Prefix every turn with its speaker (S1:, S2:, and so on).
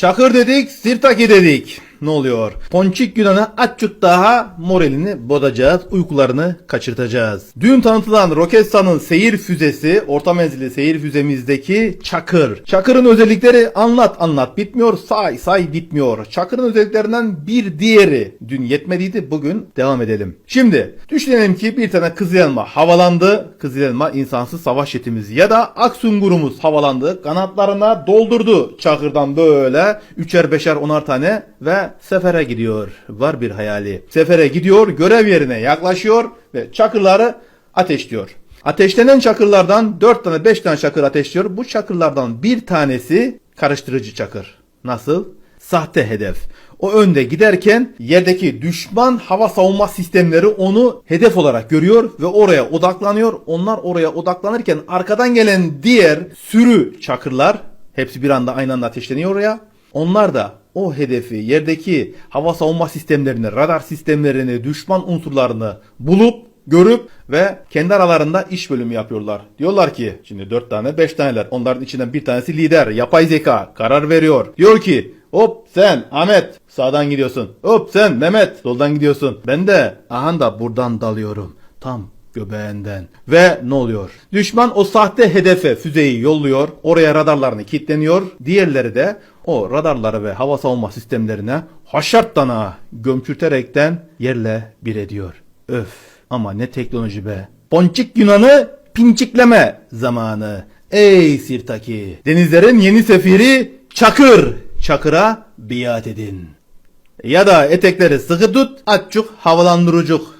S1: Çakır dedik, Sirtaki dedik. Ne oluyor? Ponçik Yunan'a açık daha moralini bozacağız, uykularını kaçırtacağız. Dün tanıtılan Roketsan'ın seyir füzesi, orta menzilli seyir füzemizdeki Çakır. Çakır'ın özellikleri anlat anlat bitmiyor, say say bitmiyor. Çakır'ın özelliklerinden bir diğeri. Dün yetmediydi, bugün devam edelim. Şimdi düşünelim ki bir tane kızılelma havalandı. Kızılelma insansız savaş jetimiz ya da Aksungurumuz havalandı. Kanatlarına doldurdu Çakır'dan böyle üçer beşer onar tane ve sefere gidiyor. Var bir hayali. Sefere gidiyor, görev yerine yaklaşıyor ve çakırları ateşliyor. Ateşlenen çakırlardan 4 tane 5 tane çakır ateşliyor. Bu çakırlardan bir tanesi karıştırıcı çakır. Nasıl? Sahte hedef. O önde giderken yerdeki düşman hava savunma sistemleri onu hedef olarak görüyor ve oraya odaklanıyor. Onlar oraya odaklanırken arkadan gelen diğer sürü çakırlar hepsi bir anda aynı anda ateşleniyor oraya. Onlar da o hedefi yerdeki hava savunma sistemlerini, radar sistemlerini, düşman unsurlarını bulup görüp ve kendi aralarında iş bölümü yapıyorlar. Diyorlar ki şimdi 4 tane 5 taneler onların içinden bir tanesi lider yapay zeka karar veriyor. Diyor ki hop sen Ahmet sağdan gidiyorsun. Hop sen Mehmet soldan gidiyorsun. Ben de aha da buradan dalıyorum. Tam göbeğinden. Ve ne oluyor? Düşman o sahte hedefe füzeyi yolluyor. Oraya radarlarını kilitleniyor. Diğerleri de o radarları ve hava savunma sistemlerine haşart dana gömçürterekten yerle bir ediyor. Öf ama ne teknoloji be. Ponçik Yunan'ı pinçikleme zamanı. Ey Sirtaki. Denizlerin yeni sefiri Çakır. Çakır'a biat edin. Ya da etekleri sıkı tut, aççuk havalandırıcuk.